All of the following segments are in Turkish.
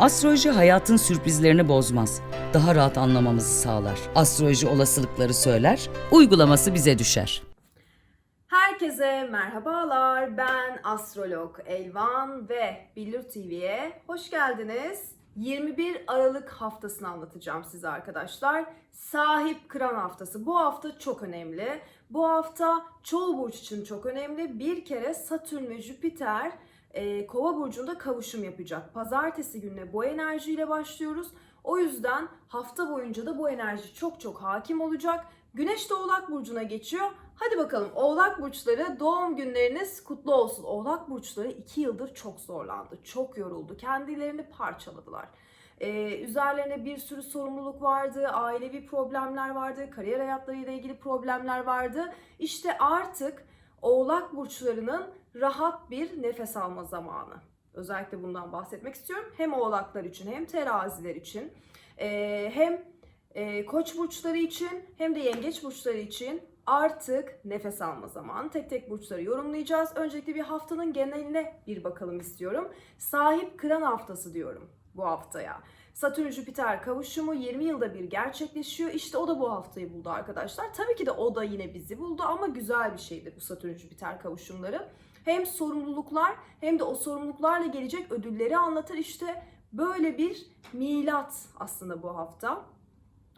Astroloji hayatın sürprizlerini bozmaz. Daha rahat anlamamızı sağlar. Astroloji olasılıkları söyler, uygulaması bize düşer. Herkese merhabalar. Ben astrolog Elvan ve Billur TV'ye hoş geldiniz. 21 Aralık haftasını anlatacağım size arkadaşlar. Sahip Kıran haftası. Bu hafta çok önemli. Bu hafta çoğu burç için çok önemli. Bir kere Satürn ve Jüpiter e, Kova burcunda kavuşum yapacak. Pazartesi gününe bu enerjiyle başlıyoruz. O yüzden hafta boyunca da bu enerji çok çok hakim olacak. Güneş de Oğlak burcuna geçiyor. Hadi bakalım Oğlak burçları doğum günleriniz kutlu olsun. Oğlak burçları 2 yıldır çok zorlandı, çok yoruldu. Kendilerini parçaladılar. Ee, üzerlerine bir sürü sorumluluk vardı, ailevi problemler vardı, kariyer hayatlarıyla ilgili problemler vardı. İşte artık Oğlak burçlarının rahat bir nefes alma zamanı. Özellikle bundan bahsetmek istiyorum. Hem oğlaklar için hem teraziler için. Hem koç burçları için hem de yengeç burçları için artık nefes alma zamanı. Tek tek burçları yorumlayacağız. Öncelikle bir haftanın geneline bir bakalım istiyorum. Sahip kıran haftası diyorum bu haftaya. Satürn Jüpiter kavuşumu 20 yılda bir gerçekleşiyor. İşte o da bu haftayı buldu arkadaşlar. Tabii ki de o da yine bizi buldu ama güzel bir şeydi bu Satürn Jüpiter kavuşumları. Hem sorumluluklar hem de o sorumluluklarla gelecek ödülleri anlatır. İşte böyle bir milat aslında bu hafta.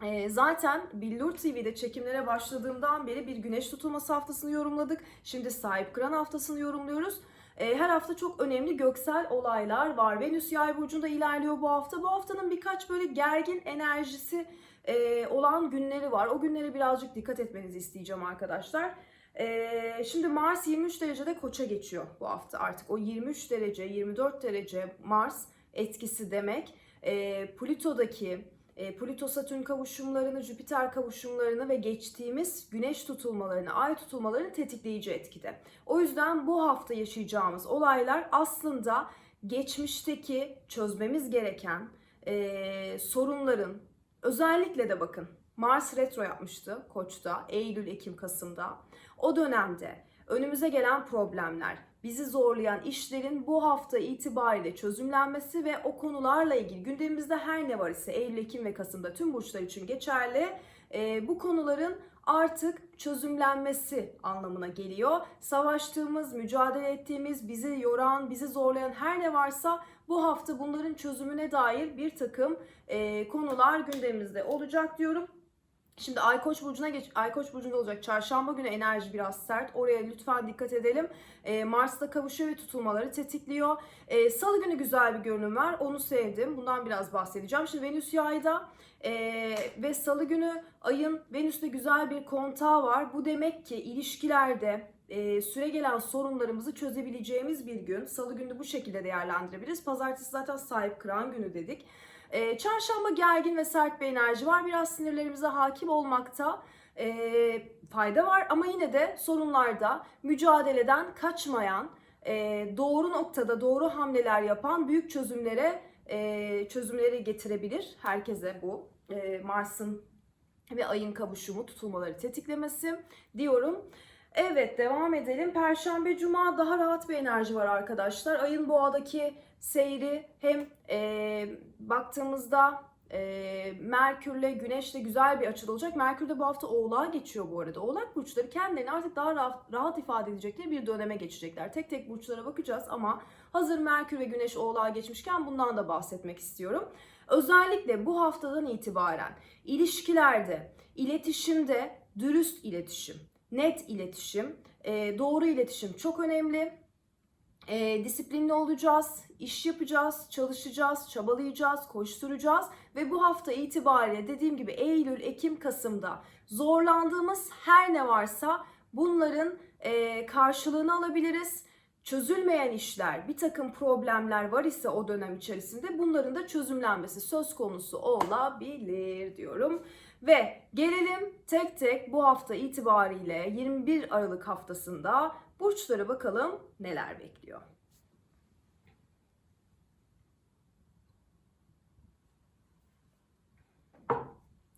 Ee, zaten Billur TV'de çekimlere başladığımdan beri bir güneş tutulması haftasını yorumladık. Şimdi sahip kıran haftasını yorumluyoruz. Ee, her hafta çok önemli göksel olaylar var. Venüs yay burcunda ilerliyor bu hafta. Bu haftanın birkaç böyle gergin enerjisi e, olan günleri var. O günlere birazcık dikkat etmenizi isteyeceğim arkadaşlar. Ee, şimdi Mars 23 derecede koça geçiyor bu hafta artık. O 23 derece, 24 derece Mars etkisi demek. Ee, Plüto'daki e, Plüto Satürn kavuşumlarını, Jüpiter kavuşumlarını ve geçtiğimiz güneş tutulmalarını, ay tutulmalarını tetikleyici etkide. O yüzden bu hafta yaşayacağımız olaylar aslında geçmişteki çözmemiz gereken e, sorunların özellikle de bakın Mars retro yapmıştı Koç'ta Eylül, Ekim, Kasım'da. O dönemde önümüze gelen problemler, bizi zorlayan işlerin bu hafta itibariyle çözümlenmesi ve o konularla ilgili gündemimizde her ne var ise Eylül, Ekim ve Kasım'da tüm burçlar için geçerli e, bu konuların artık çözümlenmesi anlamına geliyor. Savaştığımız, mücadele ettiğimiz, bizi yoran, bizi zorlayan her ne varsa bu hafta bunların çözümüne dair bir takım e, konular gündemimizde olacak diyorum. Şimdi Ay Koç burcuna geç Ay Koç burcunda olacak. Çarşamba günü enerji biraz sert. Oraya lütfen dikkat edelim. Ee, Mars'ta kavuşuyor ve tutulmaları tetikliyor. Ee, Salı günü güzel bir görünüm var. Onu sevdim. Bundan biraz bahsedeceğim. Şimdi Venüs yayda ee, ve Salı günü Ay'ın Venüs'te güzel bir kontağı var. Bu demek ki ilişkilerde e, süre gelen sorunlarımızı çözebileceğimiz bir gün. Salı günü bu şekilde değerlendirebiliriz. Pazartesi zaten sahip kıran günü dedik. Ee, çarşamba gergin ve sert bir enerji var. Biraz sinirlerimize hakim olmakta e, fayda var. Ama yine de sorunlarda mücadeleden kaçmayan, e, doğru noktada doğru hamleler yapan büyük çözümlere e, çözümleri getirebilir. Herkese bu e, Mars'ın ve ayın kavuşumu tutulmaları tetiklemesi diyorum. Evet devam edelim. Perşembe, Cuma daha rahat bir enerji var arkadaşlar. Ayın boğadaki seyri hem e, baktığımızda e, Merkürle Güneşle güzel bir açıda olacak. Merkür de bu hafta Oğlak'a geçiyor bu arada. Oğlak burçları kendilerini artık daha rahat, rahat ifade edecekleri bir döneme geçecekler. Tek tek burçlara bakacağız ama hazır Merkür ve Güneş Oğlak'a geçmişken bundan da bahsetmek istiyorum. Özellikle bu haftadan itibaren ilişkilerde, iletişimde dürüst iletişim, net iletişim, e, doğru iletişim çok önemli. E, disiplinli olacağız, iş yapacağız, çalışacağız, çabalayacağız, koşturacağız ve bu hafta itibariyle dediğim gibi Eylül, Ekim, Kasım'da zorlandığımız her ne varsa bunların e, karşılığını alabiliriz. Çözülmeyen işler, bir takım problemler var ise o dönem içerisinde bunların da çözümlenmesi söz konusu olabilir diyorum. Ve gelelim tek tek bu hafta itibariyle 21 Aralık haftasında burçlara bakalım neler bekliyor.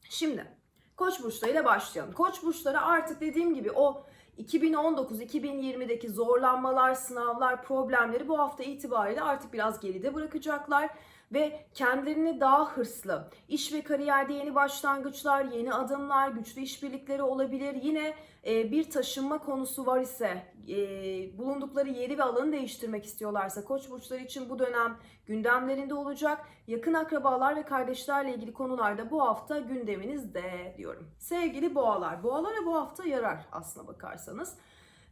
Şimdi Koç burçlarıyla başlayalım. Koç burçları artık dediğim gibi o 2019-2020'deki zorlanmalar, sınavlar, problemleri bu hafta itibariyle artık biraz geride bırakacaklar. Ve kendilerini daha hırslı, iş ve kariyerde yeni başlangıçlar, yeni adımlar, güçlü işbirlikleri olabilir. Yine e, bir taşınma konusu var ise, e, bulundukları yeri ve alanı değiştirmek istiyorlarsa Koç burçları için bu dönem gündemlerinde olacak. Yakın akrabalar ve kardeşlerle ilgili konularda bu hafta gündeminizde diyorum. Sevgili boğalar, boğalara bu hafta yarar aslına bakarsanız.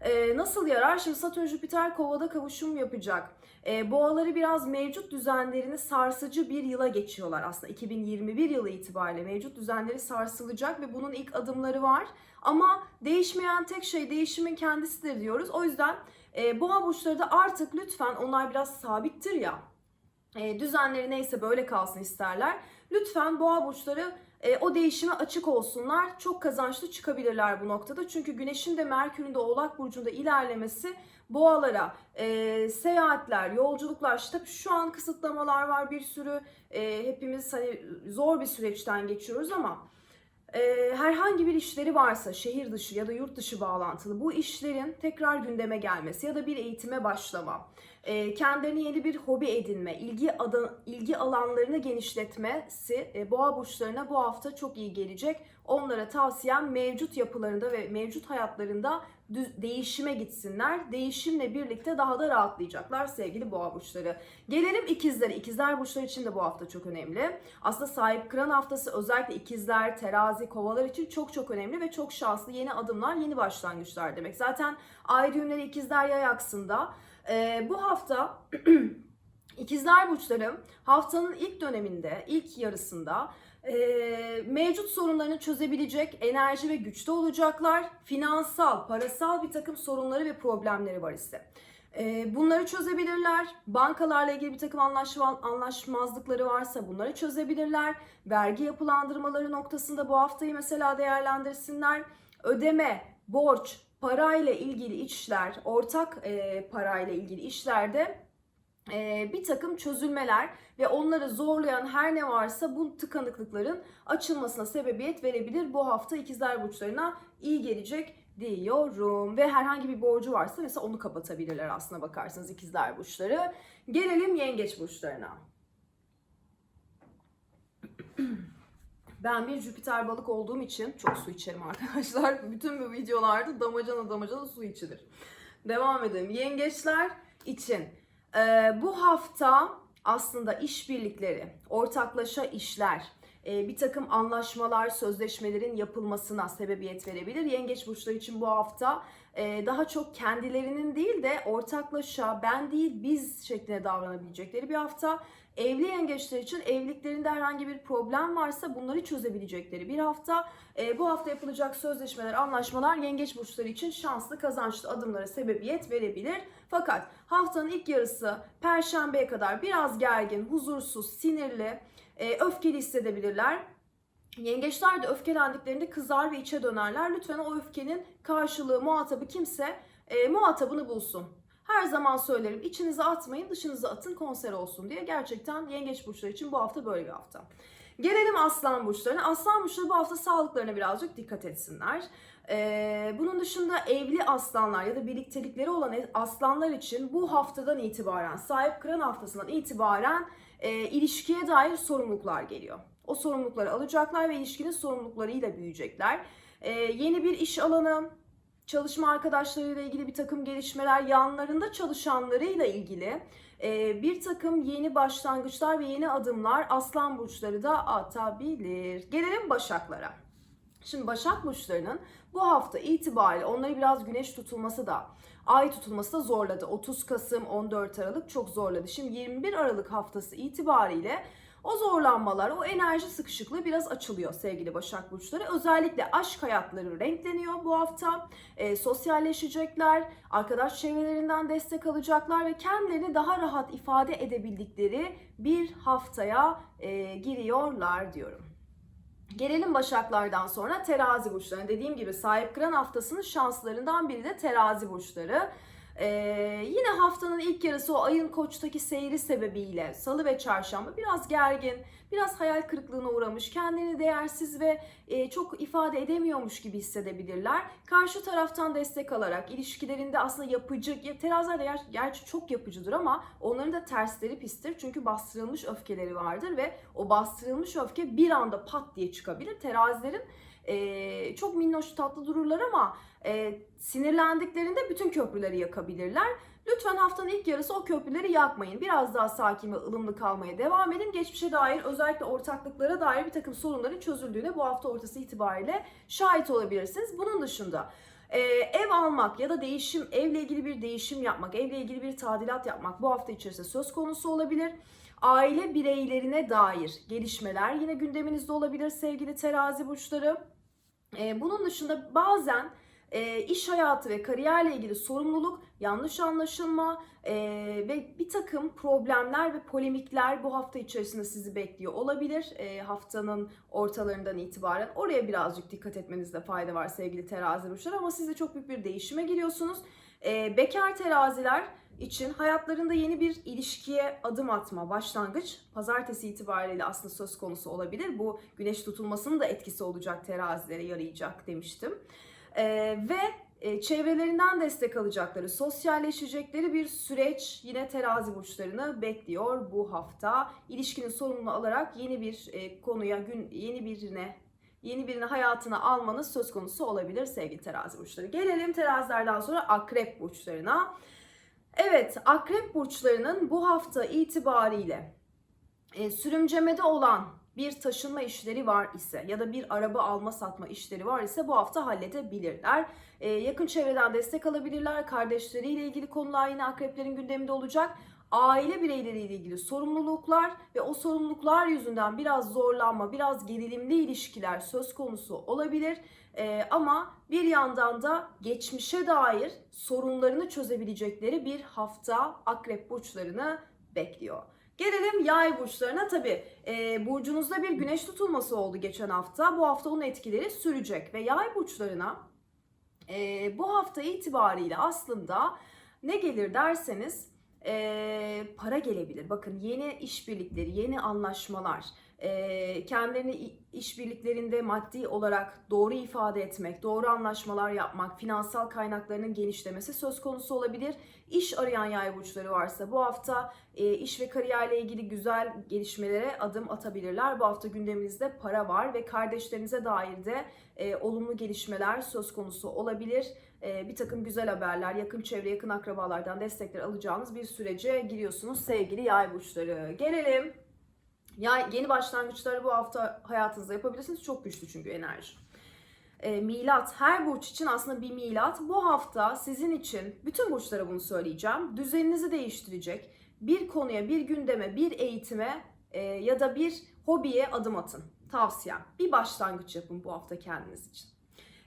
Ee, nasıl yarar? Şimdi Satürn Jüpiter kovada kavuşum yapacak. Ee, boğaları biraz mevcut düzenlerini sarsıcı bir yıla geçiyorlar. Aslında 2021 yılı itibariyle mevcut düzenleri sarsılacak ve bunun ilk adımları var. Ama değişmeyen tek şey değişimin kendisidir diyoruz. O yüzden e, boğa burçları da artık lütfen onlar biraz sabittir ya. E, düzenleri neyse böyle kalsın isterler. Lütfen boğa burçları e, o değişime açık olsunlar. Çok kazançlı çıkabilirler bu noktada. Çünkü Güneş'in de Merkür'ün de Oğlak Burcu'nda ilerlemesi boğalara e, seyahatler, yolculuklar, işte tabii şu an kısıtlamalar var bir sürü. E, hepimiz hani zor bir süreçten geçiyoruz ama e, herhangi bir işleri varsa şehir dışı ya da yurt dışı bağlantılı bu işlerin tekrar gündeme gelmesi ya da bir eğitime başlama, e, kendilerine yeni bir hobi edinme, ilgi adı, ilgi alanlarını genişletmesi e, boğa burçlarına bu hafta çok iyi gelecek. Onlara tavsiyem mevcut yapılarında ve mevcut hayatlarında düz, değişime gitsinler. Değişimle birlikte daha da rahatlayacaklar sevgili boğa burçları. Gelelim ikizlere. İkizler burçları için de bu hafta çok önemli. Aslında sahip kıran haftası özellikle ikizler, terazi, kovalar için çok çok önemli ve çok şanslı yeni adımlar, yeni başlangıçlar demek. Zaten ay düğümleri ikizler yay aksında. Ee, bu hafta ikizler burçları haftanın ilk döneminde, ilk yarısında e, mevcut sorunlarını çözebilecek enerji ve güçte olacaklar. Finansal, parasal bir takım sorunları ve problemleri var ise. E, bunları çözebilirler. Bankalarla ilgili bir takım anlaşma, anlaşmazlıkları varsa bunları çözebilirler. Vergi yapılandırmaları noktasında bu haftayı mesela değerlendirsinler. Ödeme, borç, parayla ilgili işler, ortak e, parayla ilgili işlerde e, bir takım çözülmeler ve onları zorlayan her ne varsa bu tıkanıklıkların açılmasına sebebiyet verebilir. Bu hafta ikizler burçlarına iyi gelecek diyorum. Ve herhangi bir borcu varsa mesela onu kapatabilirler aslına bakarsanız ikizler burçları. Gelelim yengeç burçlarına. Ben bir Jüpiter balık olduğum için çok su içerim arkadaşlar. Bütün bu videolarda damacana damacana su içilir. Devam edelim. Yengeçler için ee, bu hafta aslında işbirlikleri, ortaklaşa işler, e, bir takım anlaşmalar, sözleşmelerin yapılmasına sebebiyet verebilir. Yengeç burçları için bu hafta e, daha çok kendilerinin değil de ortaklaşa ben değil biz şeklinde davranabilecekleri bir hafta. Evli yengeçler için evliliklerinde herhangi bir problem varsa bunları çözebilecekleri bir hafta. E, bu hafta yapılacak sözleşmeler, anlaşmalar yengeç burçları için şanslı, kazançlı adımlara sebebiyet verebilir. Fakat haftanın ilk yarısı perşembeye kadar biraz gergin, huzursuz, sinirli, e, öfkeli hissedebilirler. Yengeçler de öfkelendiklerinde kızar ve içe dönerler. Lütfen o öfkenin karşılığı, muhatabı kimse e, muhatabını bulsun. Her zaman söylerim içinize atmayın dışınıza atın konser olsun diye. Gerçekten yengeç burçları için bu hafta böyle bir hafta. Gelelim aslan burçlarına. Aslan burçları bu hafta sağlıklarına birazcık dikkat etsinler. Ee, bunun dışında evli aslanlar ya da birliktelikleri olan aslanlar için bu haftadan itibaren, sahip kıran haftasından itibaren e, ilişkiye dair sorumluluklar geliyor. O sorumlulukları alacaklar ve ilişkinin sorumluluklarıyla büyüyecekler. Ee, yeni bir iş alanı, çalışma arkadaşlarıyla ilgili bir takım gelişmeler, yanlarında çalışanlarıyla ilgili e, bir takım yeni başlangıçlar ve yeni adımlar aslan burçları da atabilir. Gelelim başaklara. Şimdi Başak burçlarının bu hafta itibariyle onları biraz güneş tutulması da ay tutulması da zorladı. 30 Kasım 14 Aralık çok zorladı. Şimdi 21 Aralık haftası itibariyle o zorlanmalar, o enerji sıkışıklığı biraz açılıyor sevgili Başak Burçları. Özellikle aşk hayatları renkleniyor bu hafta. E, sosyalleşecekler, arkadaş çevrelerinden destek alacaklar ve kendilerini daha rahat ifade edebildikleri bir haftaya e, giriyorlar diyorum. Gelelim Başaklardan sonra terazi burçlarına. Dediğim gibi sahip kıran haftasının şanslarından biri de terazi burçları. Ee, yine haftanın ilk yarısı o ayın koçtaki seyri sebebiyle salı ve çarşamba biraz gergin, biraz hayal kırıklığına uğramış, kendini değersiz ve e, çok ifade edemiyormuş gibi hissedebilirler. Karşı taraftan destek alarak ilişkilerinde aslında yapıcı, ya teraziler de ger- gerçi çok yapıcıdır ama onların da tersleri pistir. Çünkü bastırılmış öfkeleri vardır ve o bastırılmış öfke bir anda pat diye çıkabilir. Terazilerin e, çok minnoş tatlı dururlar ama e, sinirlendiklerinde bütün köprüleri yakabilirler. Lütfen haftanın ilk yarısı o köprüleri yakmayın. Biraz daha sakin ve ılımlı kalmaya devam edin. Geçmişe dair özellikle ortaklıklara dair bir takım sorunların çözüldüğüne bu hafta ortası itibariyle şahit olabilirsiniz. Bunun dışında e, ev almak ya da değişim, evle ilgili bir değişim yapmak, evle ilgili bir tadilat yapmak bu hafta içerisinde söz konusu olabilir. Aile bireylerine dair gelişmeler yine gündeminizde olabilir sevgili terazi burçları. E, bunun dışında bazen e, iş hayatı ve kariyerle ilgili sorumluluk, yanlış anlaşılma e, ve bir takım problemler ve polemikler bu hafta içerisinde sizi bekliyor olabilir. E, haftanın ortalarından itibaren oraya birazcık dikkat etmenizde fayda var sevgili terazi burçları ama siz de çok büyük bir değişime giriyorsunuz. E, bekar teraziler için hayatlarında yeni bir ilişkiye adım atma, başlangıç pazartesi itibariyle aslında söz konusu olabilir. Bu güneş tutulmasının da etkisi olacak terazilere yarayacak demiştim. Ee, ve e, çevrelerinden destek alacakları, sosyalleşecekleri bir süreç yine terazi burçlarını bekliyor bu hafta. İlişkinin sorumluluğunu alarak yeni bir e, konuya, gün yeni birine yeni birini hayatına almanız söz konusu olabilir sevgili terazi burçları. Gelelim terazilerden sonra akrep burçlarına. Evet, akrep burçlarının bu hafta itibariyle e, sürümcemede olan bir taşınma işleri var ise ya da bir araba alma satma işleri var ise bu hafta halledebilirler. E, yakın çevreden destek alabilirler. Kardeşleriyle ilgili konular yine akreplerin gündeminde olacak. Aile bireyleriyle ilgili sorumluluklar ve o sorumluluklar yüzünden biraz zorlanma, biraz gerilimli ilişkiler söz konusu olabilir. Ee, ama bir yandan da geçmişe dair sorunlarını çözebilecekleri bir hafta akrep burçlarını bekliyor. Gelelim yay burçlarına tabi burcunuzda bir güneş tutulması oldu geçen hafta. Bu hafta onun etkileri sürecek ve yay burçlarına e, bu hafta itibariyle aslında ne gelir derseniz e, para gelebilir. Bakın yeni işbirlikleri, yeni anlaşmalar, kendilerini işbirliklerinde maddi olarak doğru ifade etmek, doğru anlaşmalar yapmak, finansal kaynaklarının genişlemesi söz konusu olabilir. İş arayan yay burçları varsa bu hafta iş ve kariyerle ilgili güzel gelişmelere adım atabilirler. Bu hafta gündeminizde para var ve kardeşlerinize dair de olumlu gelişmeler söz konusu olabilir. Bir takım güzel haberler, yakın çevre, yakın akrabalardan destekler alacağınız bir sürece giriyorsunuz sevgili yay burçları. Gelelim ya yeni başlangıçları bu hafta hayatınızda yapabilirsiniz. Çok güçlü çünkü enerji. E, milat her burç için aslında bir milat. Bu hafta sizin için bütün burçlara bunu söyleyeceğim. Düzeninizi değiştirecek. Bir konuya, bir gündeme, bir eğitime e, ya da bir hobiye adım atın. Tavsiyem. Bir başlangıç yapın bu hafta kendiniz için.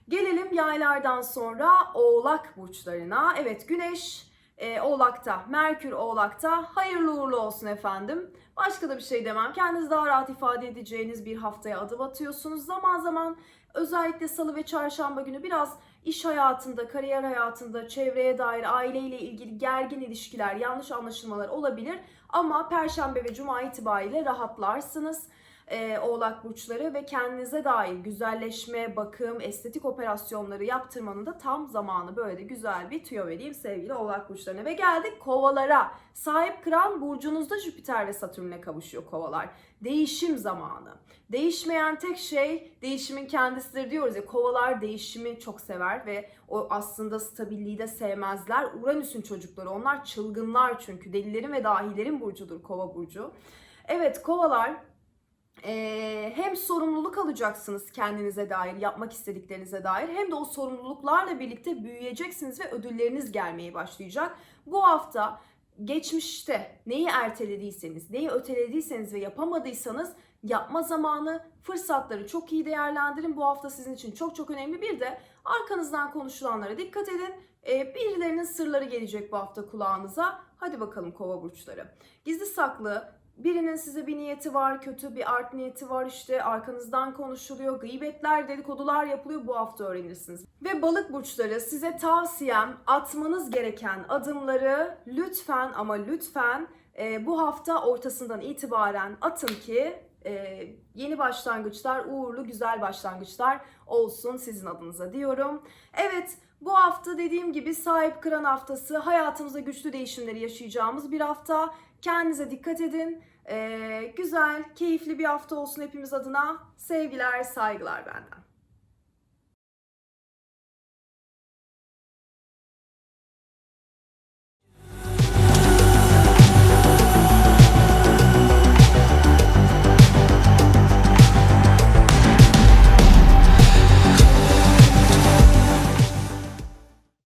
Gelelim yaylardan sonra oğlak burçlarına. Evet güneş e, oğlakta, Merkür oğlakta. Hayırlı uğurlu olsun efendim. Başka da bir şey demem. Kendinizi daha rahat ifade edeceğiniz bir haftaya adım atıyorsunuz. Zaman zaman özellikle salı ve çarşamba günü biraz iş hayatında, kariyer hayatında, çevreye dair, aileyle ilgili gergin ilişkiler, yanlış anlaşılmalar olabilir. Ama perşembe ve cuma itibariyle rahatlarsınız e, oğlak burçları ve kendinize dair güzelleşme, bakım, estetik operasyonları yaptırmanın da tam zamanı böyle de güzel bir tüyo vereyim sevgili oğlak burçlarına. Ve geldik kovalara. Sahip kıran burcunuzda Jüpiter ve Satürn'e kavuşuyor kovalar. Değişim zamanı. Değişmeyen tek şey değişimin kendisidir diyoruz ya kovalar değişimi çok sever ve o aslında stabilliği de sevmezler. Uranüs'ün çocukları onlar çılgınlar çünkü delilerin ve dahilerin burcudur kova burcu. Evet kovalar hem sorumluluk alacaksınız kendinize dair, yapmak istediklerinize dair hem de o sorumluluklarla birlikte büyüyeceksiniz ve ödülleriniz gelmeye başlayacak. Bu hafta geçmişte neyi ertelediyseniz, neyi ötelediyseniz ve yapamadıysanız yapma zamanı, fırsatları çok iyi değerlendirin. Bu hafta sizin için çok çok önemli. Bir de arkanızdan konuşulanlara dikkat edin. Birilerinin sırları gelecek bu hafta kulağınıza. Hadi bakalım kova burçları. Gizli saklı birinin size bir niyeti var, kötü bir art niyeti var işte arkanızdan konuşuluyor, gıybetler, dedikodular yapılıyor bu hafta öğrenirsiniz. Ve balık burçları size tavsiyem atmanız gereken adımları lütfen ama lütfen e, bu hafta ortasından itibaren atın ki e, yeni başlangıçlar, uğurlu güzel başlangıçlar olsun sizin adınıza diyorum. Evet bu hafta dediğim gibi sahip kıran haftası hayatımızda güçlü değişimleri yaşayacağımız bir hafta. Kendinize dikkat edin. Ee, güzel, keyifli bir hafta olsun hepimiz adına. Sevgiler, saygılar benden.